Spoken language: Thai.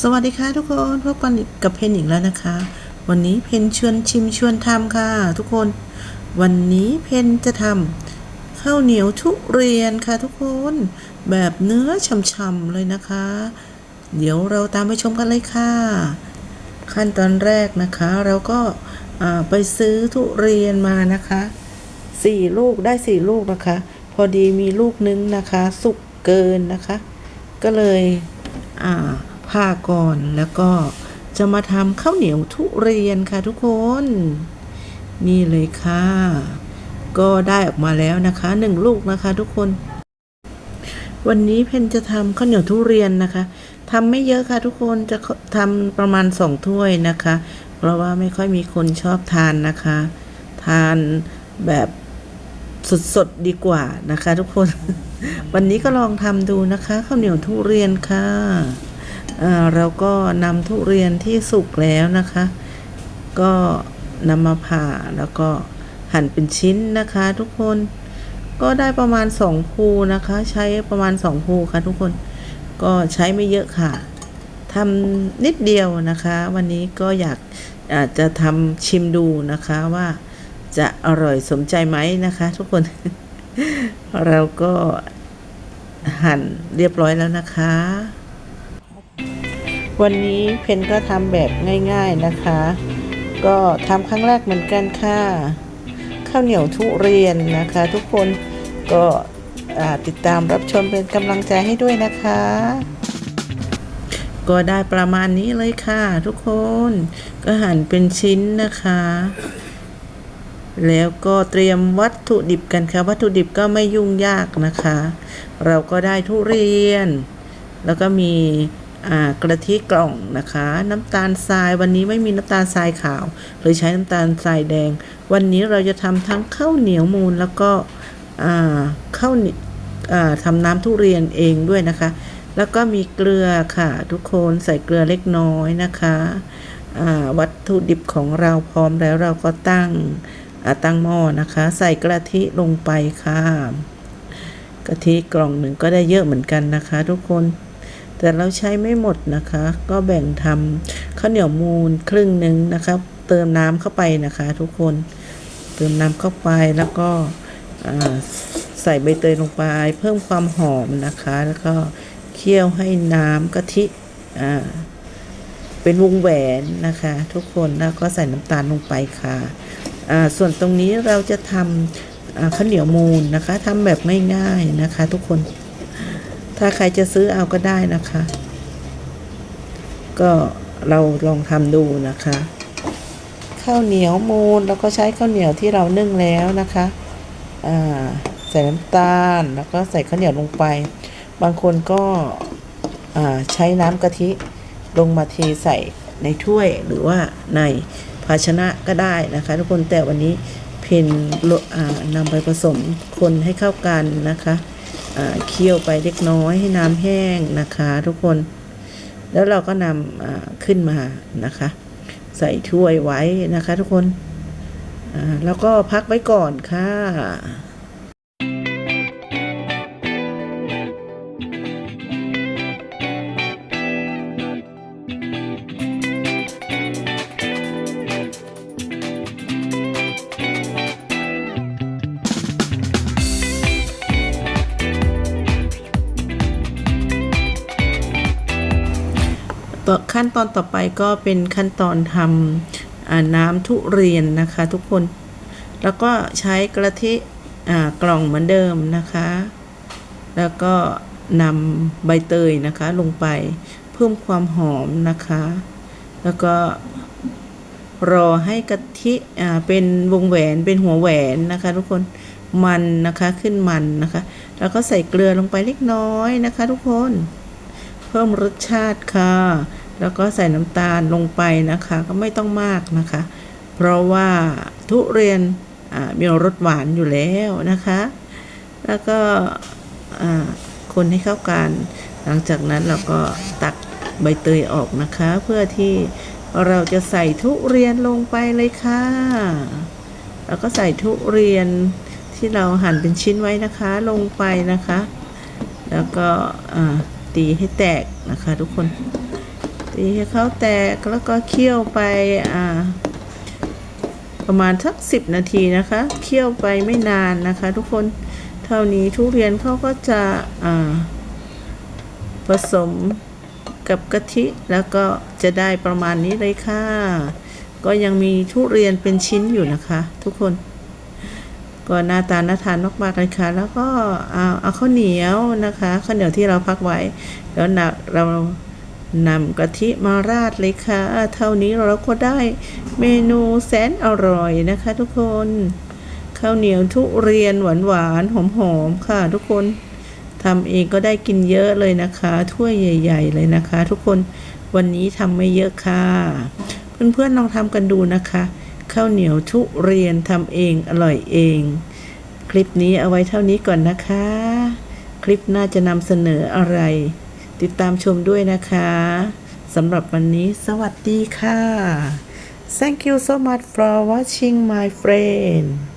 สวัสดีค่ะทุกคนพบกันกับเพนอีกแล้วนะคะ วันนี้เพนชวนชิมชวนทำค่ะ ทุกคน วันนี้เพนจะทำข้าวเหนียวทุเรียนค่ะทุกคน แบบเนื้อช่ำๆเลยนะคะ เดี๋ยวเราตามไปชมกันเลยค่ะ ขั้นตอนแรกนะคะ เราก็ไปซื้อทุเรียนมานะคะสี่ลูกได้สี่ลูกนะคะ พอดีมีลูกนึงนะคะ สุกเกินนะคะ ก็เลยอ่า ผ่าก่อนแล้วก็จะมาทำข้าวเหนียวทุเรียนค่ะทุกคน นี่เลยค่ะ ก็ได้ออกมาแล้วนะคะหนึ่งลูกนะคะทุกคน วันนี้เพนจะทำข้าวเหนียวทุเรียนนะคะทำไม่เยอะค่ะทุกคนจะทำประมาณสองถ้วยนะคะ เพราะว่าไม่ค่อยมีคนชอบทานนะคะ ทานแบบสดๆดีกว่านะคะ ทุกคน วันนี้ก็ลองทำดูนะคะข้าวเหนียวทุเรียนค่ะ เราก็นำทุเรียนที่สุกแล้วนะคะ ก็นำมาผ่าแล้วก็หั่นเป็นชิ้นนะคะทุกคนก็ได้ประมาณสองภูนะคะ ใช้ประมาณสองภูค่ะทุกคน ก็ใช้ไม่เยอะค่ะทำนิดเดียวนะคะ วันนี้ก็อยากอาจจะทำชิมดูนะคะว่าจะอร่อยสมใจไหมนะคะ ทุกคน เราก็หั่นเรียบร้อยแล้วนะคะ วันนี้เพนก็ทำแบบง่ายๆนะคะ ก็ทำครั้งแรกเหมือนกันค่ะ ข้าวเหนียวทุเรียนนะคะ ทุกคนก็ติดตามรับชมเป็นกำลังใจให้ด้วยนะคะ ก็ได้ประมาณนี้เลยค่ะ ทุกคนก็หั่นเป็นชิ้นนะคะ แล้วก็เตรียมวัตถุดิบกันค่ะ วัตถุดิบก็ไม่ยุ่งยากนะคะ เราก็ได้ทุเรียน แล้วก็มี กระทิกล่องนะคะ น้ำตาลทรายวันนี้ไม่มีน้ำตาลทรายขาวเลยใช้น้ำตาลทรายแดง วันนี้เราจะทำทั้งข้าวเหนียวมูนแล้วก็ข้าวาทำน้ำทุเรียนเองด้วยนะคะ แล้วก็มีเกลือค่ะ ทุกคนใส่เกลือเล็กน้อยนะคะวัตถุดิบของเราพร้อมแล้วเราก็ตั้งตั้งหม้อนะคะ ใส่กะทิลงไปค่ะกะทิกล่องหนึ่งก็ได้เยอะเหมือนกันนะคะ ทุกคน แต่เราใช้ไม่หมดนะคะ ก็แบ่งทำข้าวเหนียวมูนครึ่งหนึ่งนะคะเติมน้ำเข้าไปนะคะ ทุกคนเติมน้ำเข้าไปแล้วก็ใส่ใบเตยลงไป เพิ่มความหอมนะคะ แล้วก็เคี่ยวให้น้ำกะทิเป็นวงแหวนนะคะ ทุกคนแล้วก็ใส่น้ำตาลลงไปค่ะส่วนตรงนี้เราจะทำข้าวเหนียวมูนนะคะทำแบบง่ายๆนะคะ ทุกคน ถ้าใครจะซื้อเอาก็ได้นะคะ ก็เราลองทำดูนะคะ ข้าวเหนียวมูนแล้วก็ใช้ข้าวเหนียวที่เรานึ่งแล้วนะคะใส่น้ำตาลแล้วก็ใส่ข้าวเหนียวลงไป บางคนก็ใช้น้ำกะทิลงมาเทใส่ในถ้วยหรือว่าในภาชนะก็ได้นะคะ ทุกคนแต่วันนี้เพนนำไปผสมคนให้เข้ากันนะคะ เคี่ยวไปเล็กน้อยให้น้ำแห้งนะคะ ทุกคน แล้วเราก็นำขึ้นมานะคะ ใส่ถ้วยไว้นะคะ ทุกคนแล้วก็พักไว้ก่อนค่ะ ต่อขั้นตอนต่อไปก็เป็นขั้นตอนทำน้ำทุเรียนนะคะทุกคน แล้วก็ใช้กระทิกล่องเหมือนเดิมนะคะ แล้วก็นำใบเตยนะคะลงไปเพิ่มความหอมนะคะ แล้วก็รอให้กะทิเป็นวงแหวนเป็นหัวแหวนนะคะ ทุกคนมันนะคะขึ้นมันนะคะ แล้วก็ใส่เกลือลงไปเล็กน้อยนะคะ ทุกคน เพิ่มรสชาติค่ะ แล้วก็ใส่น้ำตาลลงไปนะคะก็ไม่ต้องมากนะคะ เพราะว่าทุเรียนมีรสหวานอยู่แล้วนะคะ แล้วก็คนให้เข้ากัน หลังจากนั้นเราก็ตักใบเตยออกนะคะ เพื่อที่เราจะใส่ทุเรียนลงไปเลยค่ะ แล้วก็ใส่ทุเรียนที่เราหั่นเป็นชิ้นไว้นะคะลงไปนะคะ แล้วก็ตีให้แตกนะคะทุกคน ตีให้เขาแตกแล้วก็เคี่ยวไปอ่าประมาณสักสิบนาทีนะคะ เคี่ยวไปไม่นานนะคะ ทุกคนเท่านี้ทุเรียนเขาก็จะอ่าผสมกับกะทิแล้วก็จะได้ประมาณนี้เลยค่ะ ก็ยังมีทุเรียนเป็นชิ้นอยู่นะคะ ทุกคนก็หน้าตาน่าทานมากๆเลยค่ะ แล้วก็เอาเอาข้าวเหนียวนะคะข้าวเหนียวที่เราพักไว้แล้วเรา นำกะทิมาราดเลยค่ะ เท่านี้เราก็ได้เมนูแสนอร่อยนะคะทุกคนข้าวเหนียวทุเรียนหวานๆหอมๆค่ะ ทุกคนทำเองก็ได้กินเยอะเลยนะคะถ้วยใหญ่ ๆ เลยนะคะ ทุกคนวันนี้ทำไม่เยอะค่ะ เพื่อนๆลองทำกันดูนะคะข้าวเหนียวทุเรียนทำเองอร่อยเอง คลิปนี้เอาไว้เท่านี้ก่อนนะคะ คลิปหน้าจะนำเสนออะไร ติดตามชมด้วยนะคะสำหรับวันนี้สวัสดีค่ะ Thank you so much for watching my friend